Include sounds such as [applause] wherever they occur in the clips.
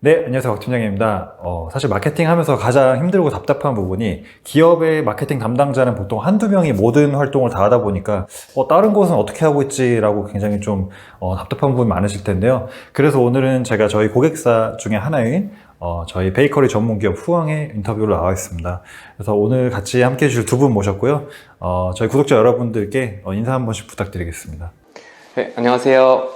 네, 안녕하세요. 박 팀장입니다. 어, 사실 마케팅 하면서 가장 힘들고 답답한 부분이 기업의 마케팅 담당자는 보통 한두 명이 모든 활동을 다 하다 보니까 어, 다른 곳은 어떻게 하고 있지라고 굉장히 좀 어, 답답한 부분이 많으실 텐데요. 그래서 오늘은 제가 저희 고객사 중에 하나인 어, 저희 베이커리 전문 기업 후왕의 인터뷰를 나와 있습니다. 그래서 오늘 같이 함께 해주실 두 분 모셨고요. 어, 저희 구독자 여러분들께 어, 인사 한 번씩 부탁드리겠습니다. 네, 안녕하세요.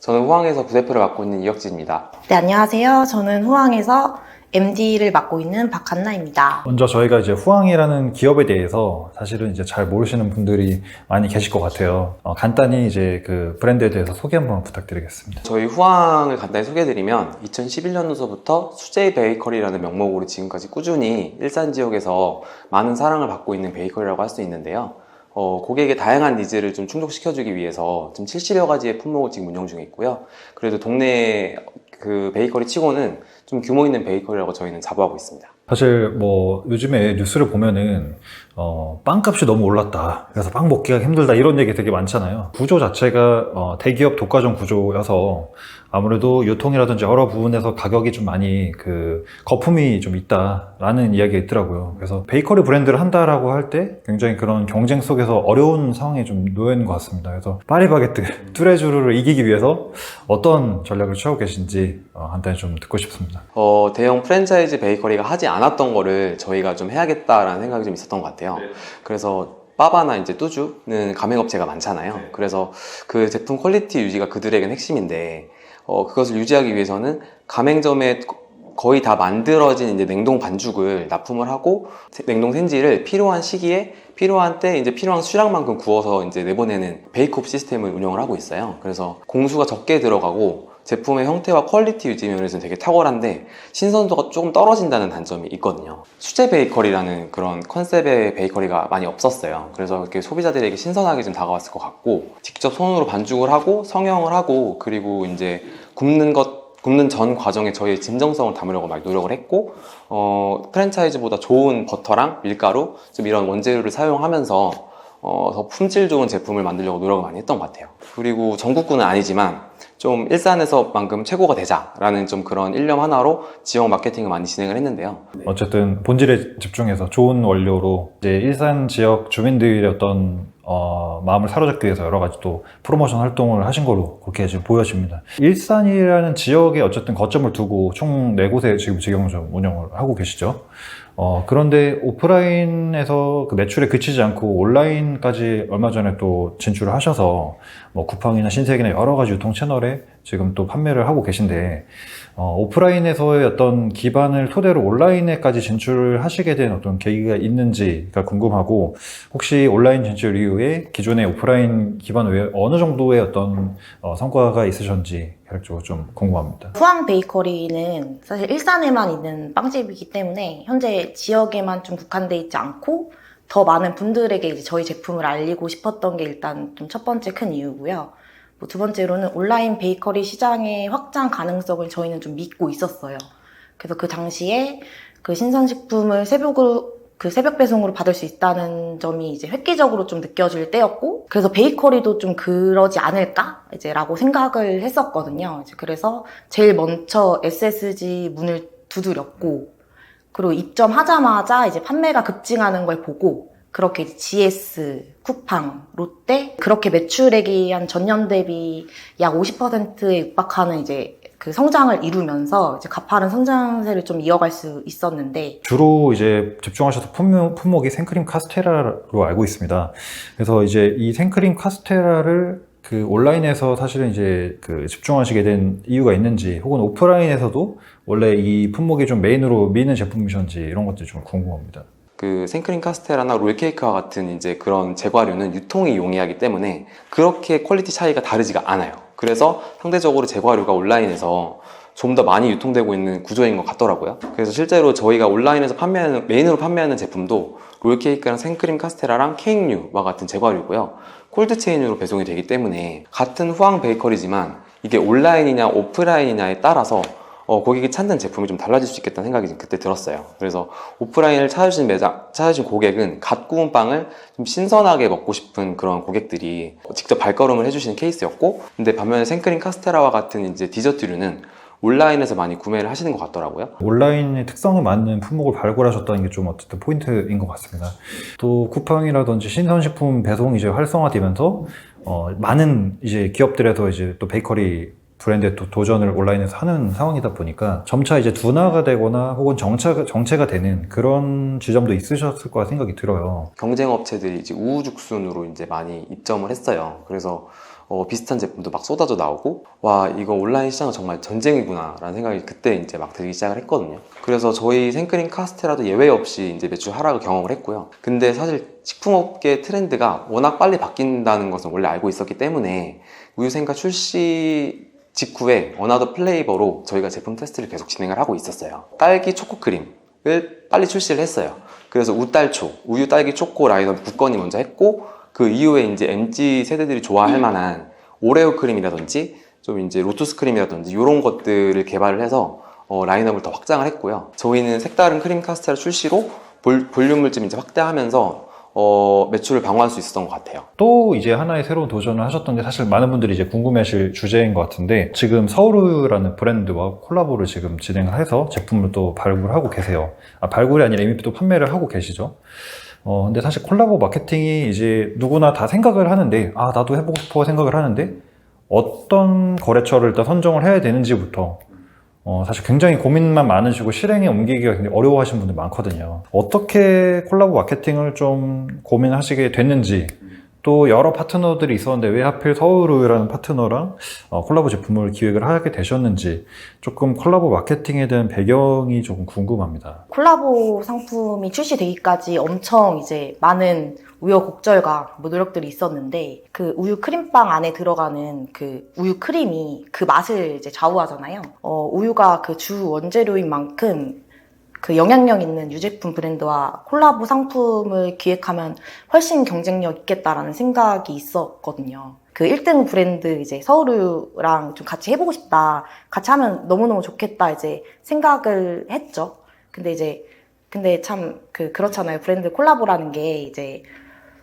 저는 호황에서 부대표를 맡고 있는 이혁진입니다. 네, 안녕하세요. 저는 후황에서 MD를 맡고 있는 박한나입니다. 먼저 저희가 이제 후황이라는 기업에 대해서 사실은 이제 잘 모르시는 분들이 많이 계실 것 같아요. 어, 간단히 이제 그 브랜드에 대해서 소개 한번 부탁드리겠습니다. 저희 후황을 간단히 소개해드리면 2011년도서부터 수제이 베이커리라는 명목으로 지금까지 꾸준히 일산 지역에서 많은 사랑을 받고 있는 베이커리라고 할 수 있는데요. 어, 고객의 다양한 니즈를 좀 충족시켜주기 위해서 지금 70여 가지의 품목을 지금 운영 중에 있고요. 그래도 동네 그 베이커리 치고는 좀 규모 있는 베이커리라고 저희는 자부하고 있습니다. 사실 뭐 요즘에 뉴스를 보면은 어, 빵값이 너무 올랐다. 그래서 빵 먹기가 힘들다 이런 얘기 되게 많잖아요. 구조 자체가 어, 대기업 독과점 구조여서 아무래도 유통이라든지 여러 부분에서 가격이 좀 많이 그 거품이 좀 있다라는 이야기가 있더라고요. 그래서 베이커리 브랜드를 한다라고 할 때 굉장히 그런 경쟁 속에서 어려운 상황에 좀 놓여 있는 것 같습니다. 그래서 파리바게뜨 뚜레쥬르를 이기기 위해서 어떤 전략을 취하고 계신지 어, 간단히 좀 듣고 싶습니다. 어, 대형 프랜차이즈 베이커리가 하지 않았던 거를 저희가 좀 해야겠다라는 생각이 좀 있었던 것 같아요. 그래서 빠바나 이제 뚜주는 가맹업체가 많잖아요. 그래서 그 제품 퀄리티 유지가 그들에겐 핵심인데 어, 그것을 유지하기 위해서는 가맹점에 거의 다 만들어진 이제 냉동 반죽을 납품을 하고 세- 냉동 생지를 필요한 시기에 필요한 때 이제 필요한 수량만큼 구워서 이제 내보내는 베이크업 시스템을 운영을 하고 있어요. 그래서 공수가 적게 들어가고 제품의 형태와 퀄리티 유지 면에서는 되게 탁월한데 신선도가 조금 떨어진다는 단점이 있거든요. 수제 베이커리라는 그런 컨셉의 베이커리가 많이 없었어요. 그래서 이렇게 소비자들에게 신선하게 좀 다가왔을 것 같고 직접 손으로 반죽을 하고 성형을 하고 그리고 이제 굽는 것 굽는 전 과정에 저희의 진정성을 담으려고 많이 노력을 했고 어, 프랜차이즈보다 좋은 버터랑 밀가루 좀 이런 원재료를 사용하면서 어, 더 품질 좋은 제품을 만들려고 노력을 많이 했던 것 같아요. 그리고 전국구는 아니지만 좀 일산에서만큼 최고가 되자라는 좀 그런 일념 하나로 지역 마케팅을 많이 진행을 했는데요. 어쨌든 본질에 집중해서 좋은 원료로 이제 일산 지역 주민들의 어떤 어, 마음을 사로잡기 위해서 여러 가지 또 프로모션 활동을 하신 걸로 그렇게 지금 보여집니다. 일산이라는 지역에 어쨌든 거점을 두고 총 네 곳에 지금 직영점 운영을 하고 계시죠. 어, 그런데 오프라인에서 그 매출에 그치지 않고 온라인까지 얼마 전에 또 진출을 하셔서 뭐 쿠팡이나 신세계나 여러 가지 유통 채널에 지금 또 판매를 하고 계신데 어, 오프라인에서의 어떤 기반을 토대로 온라인에까지 진출을 하시게 된 어떤 계기가 있는지가 궁금하고 혹시 온라인 진출 이후에 기존의 오프라인 기반 외에 어느 정도의 어떤 어, 성과가 있으셨는지 개략적으로 좀 궁금합니다. 후황 베이커리는 사실 일산에만 있는 빵집이기 때문에 현재 지역에만 좀 국한돼 있지 않고 더 많은 분들에게 이제 저희 제품을 알리고 싶었던 게 일단 좀 첫 번째 큰 이유고요. 뭐두 번째로는 온라인 베이커리 시장의 확장 가능성을 저희는 좀 믿고 있었어요. 그래서 그 당시에 그 신선식품을 새벽으로 그 새벽 배송으로 받을 수 있다는 점이 이제 획기적으로 좀 느껴질 때였고, 그래서 베이커리도 좀 그러지 않을까? 이제 라고 생각을 했었거든요. 이제 그래서 제일 먼저 SSG 문을 두드렸고, 그리고 입점하자마자 이제 판매가 급증하는 걸 보고, 그렇게 GS, 쿠팡, 롯데, 그렇게 매출액이 한 전년 대비 약 50%에 육박하는 이제 그 성장을 이루면서 이제 가파른 성장세를 좀 이어갈 수 있었는데, 주로 이제 집중하셔서 품목, 품목 이 생크림 카스테라로 알고 있습니다. 그래서 이제 이 생크림 카스테라를 그 온라인에서 사실은 이제 그 집중하시게 된 이유가 있는지 혹은 오프라인에서도 원래 이 품목이 좀 메인으로 미는 제품이셨는지 이런 것들이 좀 궁금합니다. 그 생크림 카스테라나 롤케이크와 같은 이제 그런 제과류는 유통이 용이하기 때문에 그렇게 퀄리티 차이가 다르지가 않아요. 그래서 상대적으로 제과류가 온라인에서 좀 더 많이 유통되고 있는 구조인 것 같더라고요. 그래서 실제로 저희가 온라인에서 판매하는 메인으로 판매하는 제품도 롤케이크랑 생크림 카스테라랑 케이크류와 같은 제과류고요. 콜드 체인으로 배송이 되기 때문에 같은 후황 베이커리지만 이게 온라인이냐 오프라인이냐에 따라서 어, 고객이 찾는 제품이 좀 달라질 수 있겠다는 생각이 그때 들었어요. 그래서 오프라인을 찾아주신 매장, 찾아주신 고객은 갓 구운 빵을 좀 신선하게 먹고 싶은 그런 고객들이 직접 발걸음을 해주시는 케이스였고, 근데 반면에 생크림 카스테라와 같은 이제 디저트류는 온라인에서 많이 구매를 하시는 것 같더라고요. 온라인의 특성에 맞는 품목을 발굴하셨다는 게 좀 어쨌든 포인트인 것 같습니다. 또 쿠팡이라든지 신선식품 배송이 이제 활성화되면서 어, 많은 이제 기업들에서 이제 또 베이커리 브랜드에 또 도전을 온라인에서 하는 상황이다 보니까 점차 이제 둔화가 되거나 혹은 정체가, 정체가 되는 그런 지점도 있으셨을 거라 생각이 들어요. 경쟁 업체들이 이제 우후죽순으로 이제 많이 입점을 했어요. 그래서 어, 비슷한 제품도 막 쏟아져 나오고 와 이거 온라인 시장은 정말 전쟁이구나 라는 생각이 그때 이제 막 들기 시작을 했거든요. 그래서 저희 생크림 카스테라도 예외 없이 이제 매출 하락을 경험을 했고요. 근데 사실 식품업계 트렌드가 워낙 빨리 바뀐다는 것은 원래 알고 있었기 때문에 우유생카 출시 직후에 어나더 플레이버로 저희가 제품 테스트를 계속 진행을 하고 있었어요. 딸기 초코 크림을 빨리 출시를 했어요. 그래서 우딸초, 우유 딸기 초코 라인업 국건이 먼저 했고 그 이후에 이제 MZ 세대들이 좋아할 만한 오레오 크림이라든지 좀 이제 로투스 크림이라든지 이런 것들을 개발을 해서 어, 라인업을 더 확장을 했고요. 저희는 색다른 크림 카스테라 출시로 볼, 볼륨을 좀 이제 확대하면서 어, 매출을 방어할 수 있었던 것 같아요. 또 이제 하나의 새로운 도전을 하셨던 게 사실 많은 분들이 이제 궁금해하실 주제인 것 같은데 지금 서울우유라는 브랜드와 콜라보를 지금 진행을 해서 제품을 또 발굴하고 계세요. 아, 발굴이 아니라 이미 또 판매를 하고 계시죠. 어, 근데 사실 콜라보 마케팅이 이제 누구나 다 생각을 하는데 아, 나도 해보고 싶어 생각을 하는데 어떤 거래처를 일단 선정을 해야 되는지부터 어, 사실 굉장히 고민만 많으시고 실행에 옮기기가 굉장히 어려워하시는 분들 많거든요. 어떻게 콜라보 마케팅을 좀 고민하시게 됐는지, 또 여러 파트너들이 있었는데 왜 하필 서울우유라는 파트너랑 어, 콜라보 제품을 기획을 하게 되셨는지 조금 콜라보 마케팅에 대한 배경이 조금 궁금합니다. 콜라보 상품이 출시되기까지 엄청 이제 많은 우여곡절과 뭐 노력들이 있었는데 그 우유 크림빵 안에 들어가는 그 우유 크림이 그 맛을 이제 좌우하잖아요. 어, 우유가 그 주 원재료인 만큼 그 영향력 있는 유제품 브랜드와 콜라보 상품을 기획하면 훨씬 경쟁력 있겠다라는 생각이 있었거든요. 그 1등 브랜드 이제 서울우유랑 좀 같이 해보고 싶다. 같이 하면 너무너무 좋겠다 이제 생각을 했죠. 근데 이제 근데 참 그 그렇잖아요. 브랜드 콜라보라는 게 이제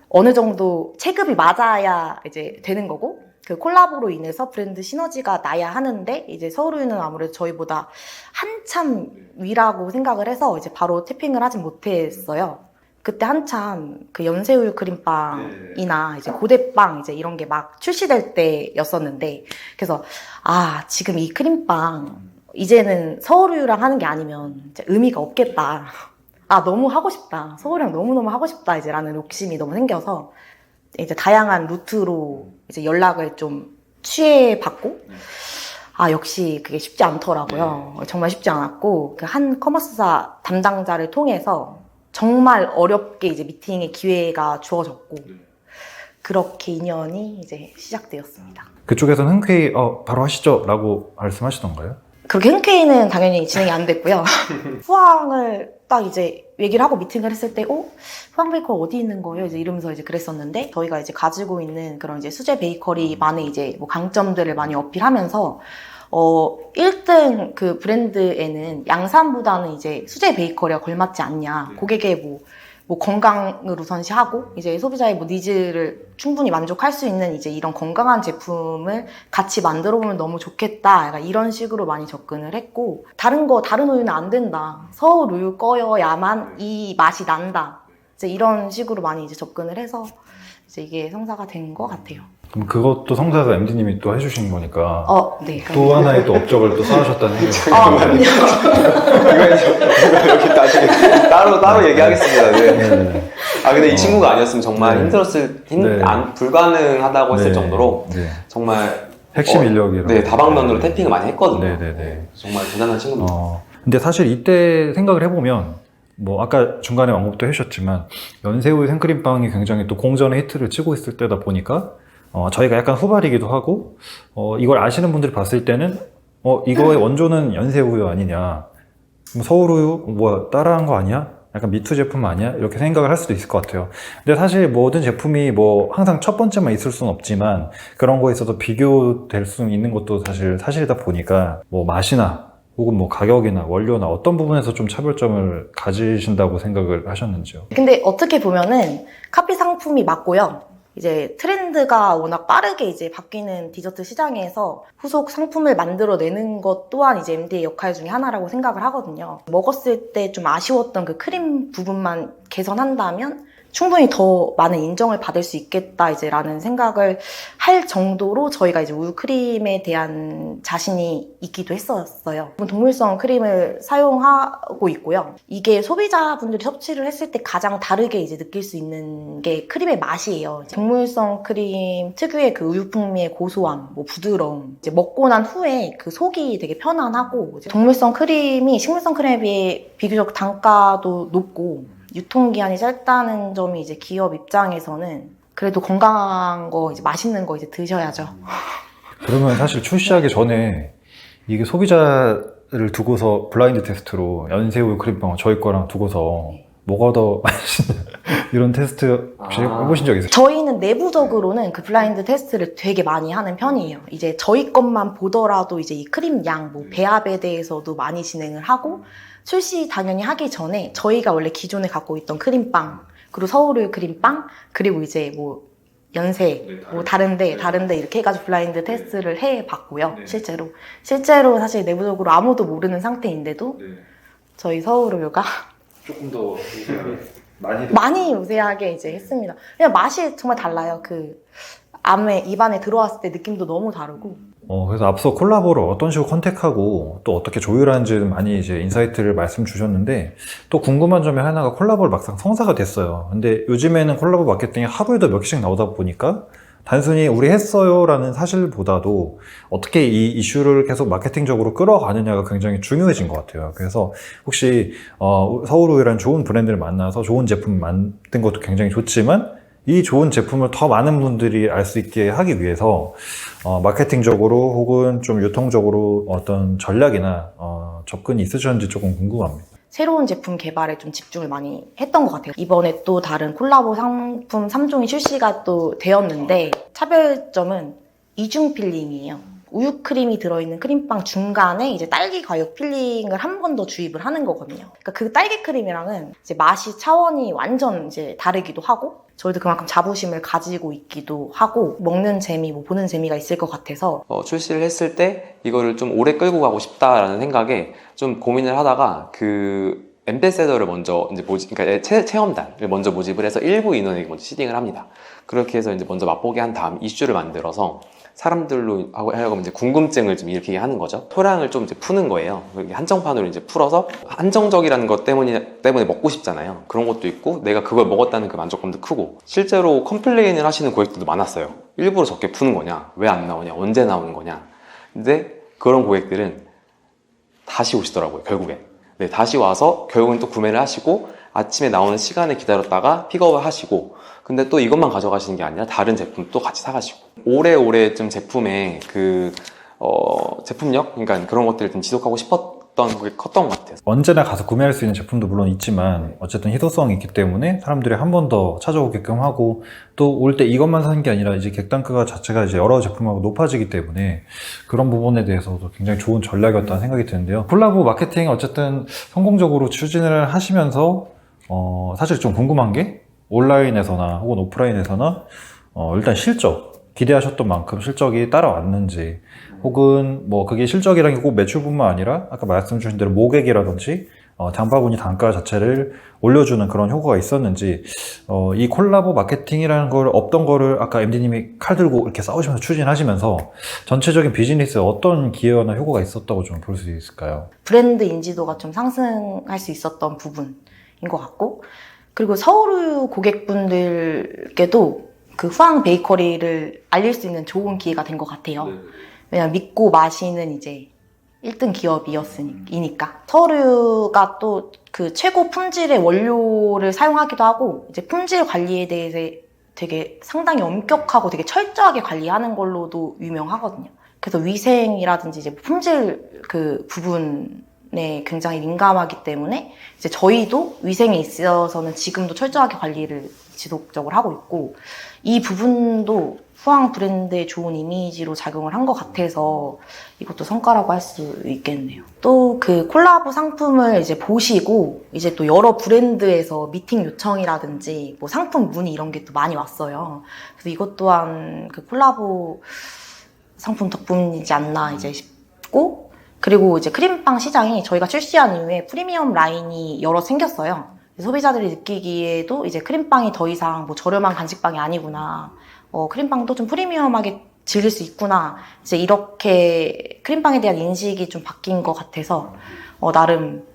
어느 정도 체급이 맞아야 이제 되는 거고 그 콜라보로 인해서 브랜드 시너지가 나야 하는데 이제 서울우유는 아무래도 저희보다 한참 위라고 생각을 해서 이제 바로 태핑을 하진 못했어요. 그때 한참 그 연세우유 크림빵이나 이제 고대빵 이제 이런 게 막 출시될 때였었는데 그래서 아 지금 이 크림빵 이제는 서울우유랑 하는 게 아니면 이제 의미가 없겠다. 아 너무 하고 싶다. 서울이랑 너무 너무 하고 싶다 이제 라는 욕심이 너무 생겨서 이제 다양한 루트로 이제 연락을 좀 취해 받고 아 역시 그게 쉽지 않더라고요. 정말 쉽지 않았고 그 한 커머스사 담당자를 통해서 정말 어렵게 이제 미팅의 기회가 주어졌고 그렇게 인연이 이제 시작되었습니다. 그쪽에서는 흔쾌히 어, 바로 하시죠 라고 말씀하시던가요? 그렇게 흔쾌히는 당연히 진행이 안 됐고요. [laughs] 후황을 딱 이제 얘기를 하고 미팅을 했을 때, 어? 후황 베이커리 어디 있는 거예요? 이제 이러면서 이제 그랬었는데, 저희가 이제 가지고 있는 그런 이제 수제 베이커리만의 이제 뭐 강점들을 많이 어필하면서, 어, 1등 그 브랜드에는 양산보다는 이제 수제 베이커리가 걸맞지 않냐. 고객의 뭐, 뭐 건강을 우선시하고 이제 소비자의 뭐 니즈를 충분히 만족할 수 있는 이제 이런 건강한 제품을 같이 만들어 보면 너무 좋겠다. 이런 식으로 많이 접근을 했고 다른 거 다른 우유는 안 된다. 서울 우유 꺼여야만 이 맛이 난다. 이제 이런 식으로 많이 이제 접근을 해서 이제 이게 성사가 된 것 같아요. 그럼 그것도 성사가 MD님이 또 해주신 거니까 어, 네. 또 하나의 또 업적을 또 쌓으셨다는 생각이 아, 듭니다. 이렇게 나중에 따로 따로 얘기하겠습니다. 네. 네. 아 근데 어. 이 친구가 아니었으면 정말 네. 힘들었을 힘, 네. 안, 불가능하다고 했을 네. 정도로 네. 정말 핵심 어, 인력이라고. 네 다방면으로 태핑을 많이 했거든요. 네 네 네. 정말 대단한 친구입니다. 어, 근데 사실 이때 생각을 해보면, 뭐, 아까 중간에 언급도 해주셨지만, 연세우유 생크림빵이 굉장히 또 공전의 히트를 치고 있을 때다 보니까, 어, 저희가 약간 후발이기도 하고, 어, 이걸 아시는 분들이 봤을 때는, 어, 이거의 원조는 연세우유 아니냐. 그럼 서울우유, 뭐야, 따라한 거 아니야? 약간 미투 제품 아니야? 이렇게 생각을 할 수도 있을 것 같아요. 근데 사실 모든 제품이 뭐 항상 첫 번째만 있을 수는 없지만 그런 거에 있어서 비교될 수 있는 것도 사실 사실이다 보니까 뭐 맛이나 혹은 뭐 가격이나 원료나 어떤 부분에서 좀 차별점을 가지신다고 생각을 하셨는지요? 근데 어떻게 보면은 카피 상품이 맞고요. 이제 트렌드가 워낙 빠르게 이제 바뀌는 디저트 시장에서 후속 상품을 만들어내는 것 또한 이제 MD의 역할 중에 하나라고 생각을 하거든요. 먹었을 때 좀 아쉬웠던 그 크림 부분만 개선한다면 충분히 더 많은 인정을 받을 수 있겠다 이제라는 생각을 할 정도로 저희가 이제 우유 크림에 대한 자신이 있기도 했었어요. 동물성 크림을 사용하고 있고요. 이게 소비자분들이 섭취를 했을 때 가장 다르게 이제 느낄 수 있는 게 크림의 맛이에요. 동물성 크림 특유의 그 우유 풍미의 고소함, 뭐 부드러움, 이제 먹고 난 후에 그 속이 되게 편안하고 동물성 크림이 식물성 크림에 비해 비교적 단가도 높고 유통기한이 짧다는 점이 이제 기업 입장에서는 그래도 건강한 거 이제 맛있는 거 이제 드셔야죠. 그러면 사실 출시하기 전에 이게 소비자를 두고서 블라인드 테스트로 연새우유 크림빵 저희 거랑 두고서 뭐가 더 [laughs] 맛있냐 이런 테스트 혹시 아. 해보신 적 있으세요? 저희는 내부적으로는 그 블라인드 테스트를 되게 많이 하는 편이에요. 이제 저희 것만 보더라도 이제 이 크림 양, 뭐 배합에 대해서도 많이 진행을 하고 출시 당연히 하기 전에 저희가 원래 기존에 갖고 있던 크림빵, 그리고 서울을 크림빵, 그리고 이제 뭐 연세, 뭐 다른데, 다른데 이렇게 해가지고 블라인드 테스트를 해 봤고요. 실제로. 실제로 사실 내부적으로 아무도 모르는 상태인데도 저희 서울우유가 조금 더 많이 [laughs] 많이 우세하게 이제 했습니다. 그냥 맛이 정말 달라요. 그 암에 입안에 들어왔을 때 느낌도 너무 다르고. 어, 그래서 앞서 콜라보를 어떤 식으로 컨택하고 또 어떻게 조율하는지 많이 이제 인사이트를 말씀 주셨는데 또 궁금한 점이 하나가 콜라보를 막상 성사가 됐어요. 근데 요즘에는 콜라보 마케팅이 하루에도 몇 개씩 나오다 보니까 단순히 우리 했어요라는 사실보다도 어떻게 이 이슈를 계속 마케팅적으로 끌어가느냐가 굉장히 중요해진 것 같아요. 그래서 혹시 어, 서울우유라는 좋은 브랜드를 만나서 좋은 제품 만든 것도 굉장히 좋지만 이 좋은 제품을 더 많은 분들이 알 수 있게 하기 위해서 어, 마케팅적으로 혹은 좀 유통적으로 어떤 전략이나 어, 접근이 있으셨는지 조금 궁금합니다. 새로운 제품 개발에 좀 집중을 많이 했던 것 같아요. 이번에 또 다른 콜라보 상품 3종이 출시가 또 되었는데 차별점은 이중 필링이에요. 우유 크림이 들어있는 크림빵 중간에 이제 딸기 과육 필링을 한 번 더 주입을 하는 거거든요. 그러니까 그 딸기 크림이랑은 이제 맛이 차원이 완전 이제 다르기도 하고 저희도 그만큼 자부심을 가지고 있기도 하고 먹는 재미, 뭐 보는 재미가 있을 것 같아서 어, 출시를 했을 때 이거를 좀 오래 끌고 가고 싶다라는 생각에 좀 고민을 하다가 그 엠베세더를 먼저 이제 모집, 그러니까 체, 체험단을 먼저 모집을 해서 일부 인원에게 먼저 시딩을 합니다. 그렇게 해서 이제 먼저 맛보게 한 다음 이슈를 만들어서 사람들로 하려고 이제 궁금증을 좀 일으키게 하는 거죠. 토량을 좀 이제 푸는 거예요. 한정판으로 이제 풀어서 한정적이라는 것 때문에 때문에 먹고 싶잖아요. 그런 것도 있고 내가 그걸 먹었다는 그 만족감도 크고 실제로 컴플레인을 하시는 고객들도 많았어요. 일부러 적게 푸는 거냐? 왜 안 나오냐? 언제 나오는 거냐? 근데 그런 고객들은 다시 오시더라고요. 결국에. 네, 다시 와서 결국엔 또 구매를 하시고 아침에 나오는 시간을 기다렸다가 픽업을 하시고 근데 또 이것만 가져가시는 게 아니라 다른 제품 또 같이 사가시고 오래오래 좀 제품의 그 어, 제품력 그러니까 그런 것들을 좀 지속하고 싶었던 게 컸던 것 같아요. 언제나 가서 구매할 수 있는 제품도 물론 있지만 어쨌든 희소성이 있기 때문에 사람들이 한 번 더 찾아오게끔 하고 또 올 때 이것만 사는 게 아니라 이제 객단가가 자체가 이제 여러 제품하고 높아지기 때문에 그런 부분에 대해서도 굉장히 좋은 전략이었다는 생각이 드는데요. 콜라보 마케팅 어쨌든 성공적으로 추진을 하시면서 어, 사실 좀 궁금한 게 온라인에서나 혹은 오프라인에서나 어, 일단 실적 기대하셨던 만큼 실적이 따라왔는지 혹은 뭐 그게 실적이라는 게 꼭 매출뿐만 아니라 아까 말씀 주신 대로 모객이라든지 어, 장바구니 단가 자체를 올려주는 그런 효과가 있었는지 어, 이 콜라보 마케팅이라는 걸 없던 거를 아까 MD님이 칼 들고 이렇게 싸우시면서 추진하시면서 전체적인 비즈니스에 어떤 기여나 효과가 있었다고 좀 볼 수 있을까요? 브랜드 인지도가 좀 상승할 수 있었던 부분인 것 같고 그리고 서울 고객분들께도 그 후황 베이커리를 알릴 수 있는 좋은 기회가 된 것 같아요. 왜냐면 믿고 마시는 이제 1등 기업이었으니까. 서류가 또 그 최고 품질의 원료를 사용하기도 하고 이제 품질 관리에 대해서 되게 상당히 엄격하고 되게 철저하게 관리하는 걸로도 유명하거든요. 그래서 위생이라든지 이제 품질 그 부분 에 굉장히 민감하기 때문에 이제 저희도 위생에 있어서는 지금도 철저하게 관리를 지속적으로 하고 있고 이 부분도 후황 브랜드의 좋은 이미지로 작용을 한 것 같아서 이것도 성과라고 할 수 있겠네요. 또 그 콜라보 상품을 이제 보시고 이제 또 여러 브랜드에서 미팅 요청이라든지 뭐 상품 문의 이런 게 또 많이 왔어요. 그래서 이것 또한 그 콜라보 상품 덕분이지 않나 이제 싶고 그리고 이제 크림빵 시장이 저희가 출시한 이후에 프리미엄 라인이 여러 생겼어요. 소비자들이 느끼기에도 이제 크림빵이 더 이상 뭐 저렴한 간식빵이 아니구나. 어, 크림빵도 좀 프리미엄하게 즐길 수 있구나. 이제 이렇게 크림빵에 대한 인식이 좀 바뀐 것 같아서 어, 나름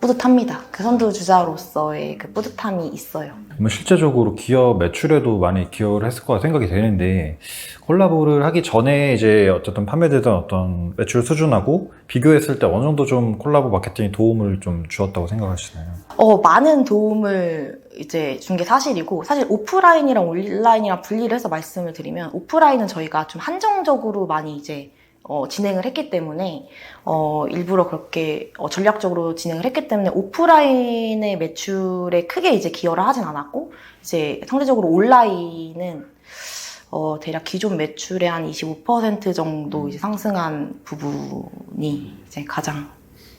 뿌듯합니다. 그 선두주자로서의 그 뿌듯함이 있어요. 뭐 실제적으로 기업 매출에도 많이 기여를 했을 거라 생각이 되는데 콜라보를 하기 전에 이제 어쨌든 판매되던 어떤 매출 수준하고 비교했을 때 어느 정도 좀 콜라보 마케팅이 도움을 좀 주었다고 생각하시나요? 어, 많은 도움을 이제 준 게 사실이고, 사실 오프라인이랑 온라인이랑 분리를 해서 말씀을 드리면, 오프라인은 저희가 좀 한정적으로 많이 이제, 어, 진행을 했기 때문에, 어, 일부러 그렇게 어, 전략적으로 진행을 했기 때문에, 오프라인의 매출에 크게 이제 기여를 하진 않았고, 이제 상대적으로 온라인은, 어, 대략 기존 매출의 한 25% 정도 이제 상승한 부분이 이제 가장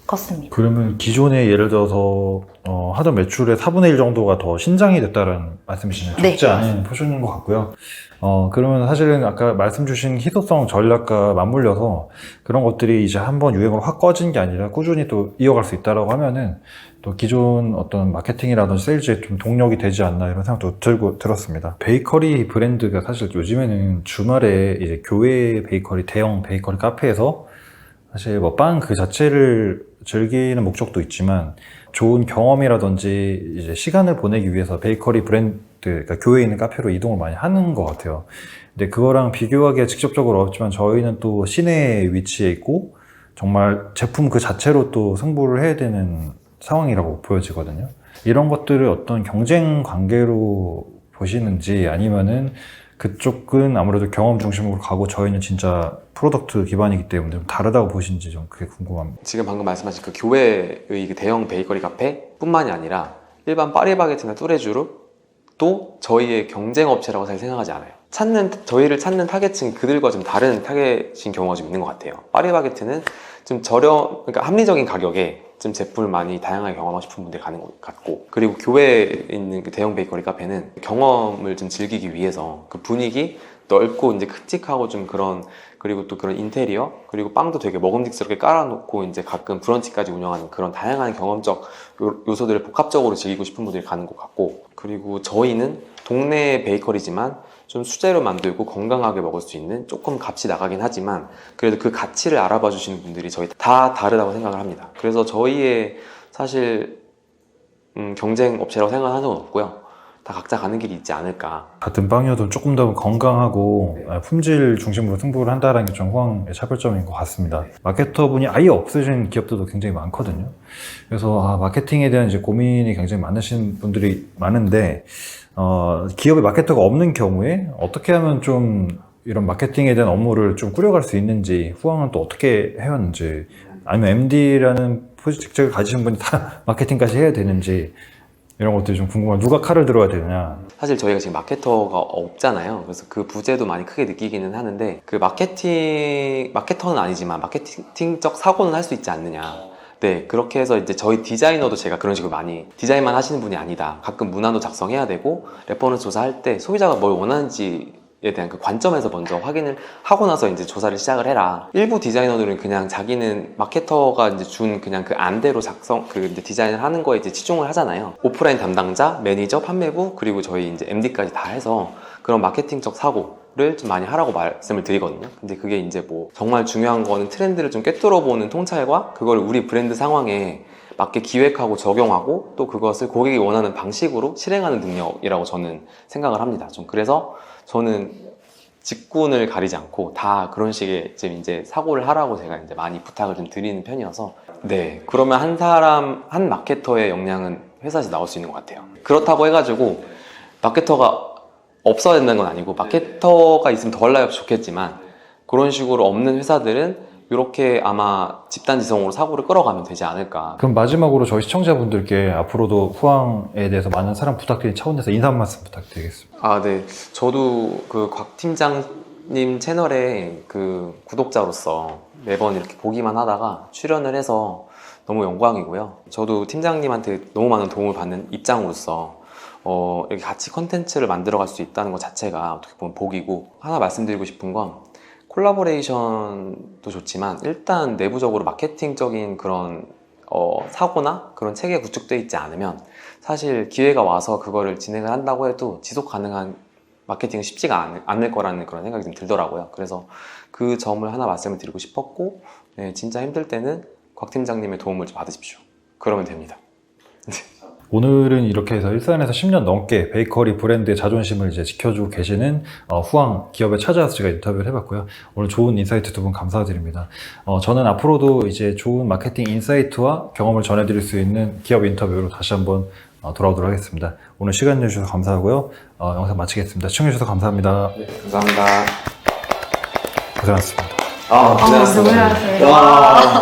컸습니다. 그러면 기존에 예를 들어서 어, 하던 매출의 4분의 1 정도가 더 신장이 됐다는 말씀이시네요. 네. 적지 않은 포션인 것 같고요. 어, 그러면 사실은 아까 말씀 주신 희소성 전략과 맞물려서 그런 것들이 이제 한번 유행으로 확 꺼진 게 아니라 꾸준히 또 이어갈 수 있다라고 하면은 또 기존 어떤 마케팅이라든지 세일즈에 좀 동력이 되지 않나 이런 생각도 들고 들었습니다. 베이커리 브랜드가 사실 요즘에는 주말에 이제 교회 베이커리, 대형 베이커리 카페에서 사실 뭐 빵 그 자체를 즐기는 목적도 있지만 좋은 경험이라든지 이제 시간을 보내기 위해서 베이커리 브랜드, 그러니까 교회에 있는 카페로 이동을 많이 하는 것 같아요. 근데 그거랑 비교하기가 직접적으로 어렵지만 저희는 또 시내에 위치해 있고 정말 제품 그 자체로 또 승부를 해야 되는 상황이라고 보여지거든요. 이런 것들을 어떤 경쟁 관계로 보시는지 아니면은 그쪽은 아무래도 경험 중심으로 가고 저희는 진짜 프로덕트 기반이기 때문에 좀 다르다고 보시는지 좀 그게 궁금합니다. 지금 방금 말씀하신 그 교회의 그 대형 베이커리 카페뿐만이 아니라 일반 파리바게트나 뚜레쥬르도 저희의 경쟁 업체라고 잘 생각하지 않아요. 찾는 저희를 찾는 타겟층이 그들과 좀 다른 타겟인 경우가 좀 있는 것 같아요. 파리바게트는 좀 저렴, 그러니까 합리적인 가격에 좀 제품을 많이 다양하게 경험하고 싶은 분들이 가는 것 같고 그리고 교회에 있는 그 대형 베이커리 카페는 경험을 좀 즐기기 위해서 그 분위기 넓고 이제 큼직하고 좀 그런 그리고 또 그런 인테리어 그리고 빵도 되게 먹음직스럽게 깔아놓고 이제 가끔 브런치까지 운영하는 그런 다양한 경험적 요- 요소들을 복합적으로 즐기고 싶은 분들이 가는 것 같고 그리고 저희는 동네 베이커리지만 좀 수제로 만들고 건강하게 먹을 수 있는 조금 값이 나가긴 하지만 그래도 그 가치를 알아봐 주시는 분들이 저희 다 다르다고 생각을 합니다. 그래서 저희의 사실 음, 경쟁 업체라고 생각하는 적은 없고요. 다 각자 가는 길이 있지 않을까. 같은 빵이어도 조금 더 건강하고 아, 품질 중심으로 승부를 한다는 게 좀 호황의 차별점인 것 같습니다. 마케터분이 아예 없으신 기업들도 굉장히 많거든요. 그래서 아, 마케팅에 대한 이제 고민이 굉장히 많으신 분들이 많은데 어, 기업에 마케터가 없는 경우에 어떻게 하면 좀 이런 마케팅에 대한 업무를 좀 꾸려갈 수 있는지 후황은 또 어떻게 해왔는지 아니면 MD라는 포지 직책을 가지신 분이 다 [laughs] 마케팅까지 해야 되는지 이런 것들이 좀 궁금해요. 누가 칼을 들어야 되느냐 사실 저희가 지금 마케터가 없잖아요. 그래서 그 부재도 많이 크게 느끼기는 하는데 그 마케팅 마케터는 아니지만 마케팅적 사고는 할 수 있지 않느냐. 네, 그렇게 해서 이제 저희 디자이너도 제가 그런 식으로 많이 디자인만 하시는 분이 아니다. 가끔 문안도 작성해야 되고 레퍼런스 조사할 때 소비자가 뭘 원하는지 에 대한 그 관점에서 먼저 확인을 하고 나서 이제 조사를 시작을 해라. 일부 디자이너들은 그냥 자기는 마케터가 이제 준 그냥 그 안대로 작성, 그 이제 디자인을 하는 거에 이제 치중을 하잖아요. 오프라인 담당자, 매니저, 판매부, 그리고 저희 이제 MD까지 다 해서 그런 마케팅적 사고 를좀 많이 하라고 말씀을 드리거든요. 근데 그게 이제 뭐 정말 중요한 거는 트렌드를 좀 꿰뚫어 보는 통찰과 그걸 우리 브랜드 상황에 맞게 기획하고 적용하고 또 그것을 고객이 원하는 방식으로 실행하는 능력이라고 저는 생각을 합니다. 좀 그래서 저는 직군을 가리지 않고 다 그런 식의 지금 이제 사고를 하라고 제가 이제 많이 부탁을 좀 드리는 편이어서 네 그러면 한 사람 한 마케터의 역량은 회사에서 나올 수 있는 것 같아요. 그렇다고 해가지고 마케터가 없어야 된다는 건 아니고 마케터가 있으면 더 라이프 좋겠지만 그런 식으로 없는 회사들은 이렇게 아마 집단 지성으로 사고를 끌어가면 되지 않을까. 그럼 마지막으로 저희 시청자분들께 앞으로도 후황에 대해서 많은 사랑 부탁드린 차원에서 인사 한 말씀 부탁드리겠습니다. 아, 네. 저도 그 곽 팀장님 채널에 그 구독자로서 매번 이렇게 보기만 하다가 출연을 해서 너무 영광이고요. 저도 팀장님한테 너무 많은 도움을 받는 입장으로서 어, 이렇게 같이 컨텐츠를 만들어갈 수 있다는 것 자체가 어떻게 보면 복이고 하나 말씀드리고 싶은 건 콜라보레이션도 좋지만 일단 내부적으로 마케팅적인 그런 어, 사고나 그런 체계 구축되어 있지 않으면 사실 기회가 와서 그거를 진행을 한다고 해도 지속 가능한 마케팅은 쉽지가 않, 않을 거라는 그런 생각이 좀 들더라고요. 그래서 그 점을 하나 말씀을 드리고 싶었고, 네, 진짜 힘들 때는 곽 팀장님의 도움을 좀 받으십시오. 그러면 됩니다. [laughs] 오늘은 이렇게 해서 일산에서 10년 넘게 베이커리 브랜드의 자존심을 이제 지켜주고 계시는 어, 후황 기업에 찾아와서 제가 인터뷰를 해봤고요. 오늘 좋은 인사이트 두 분 감사드립니다. 어, 저는 앞으로도 이제 좋은 마케팅 인사이트와 경험을 전해드릴 수 있는 기업 인터뷰로 다시 한번 어, 돌아오도록 하겠습니다. 오늘 시간 내주셔서 감사하고요. 어, 영상 마치겠습니다. 시청해주셔서 감사합니다. 감사합니다. 고생하셨습니다. 아, 아, 너무 잘하세요. 와,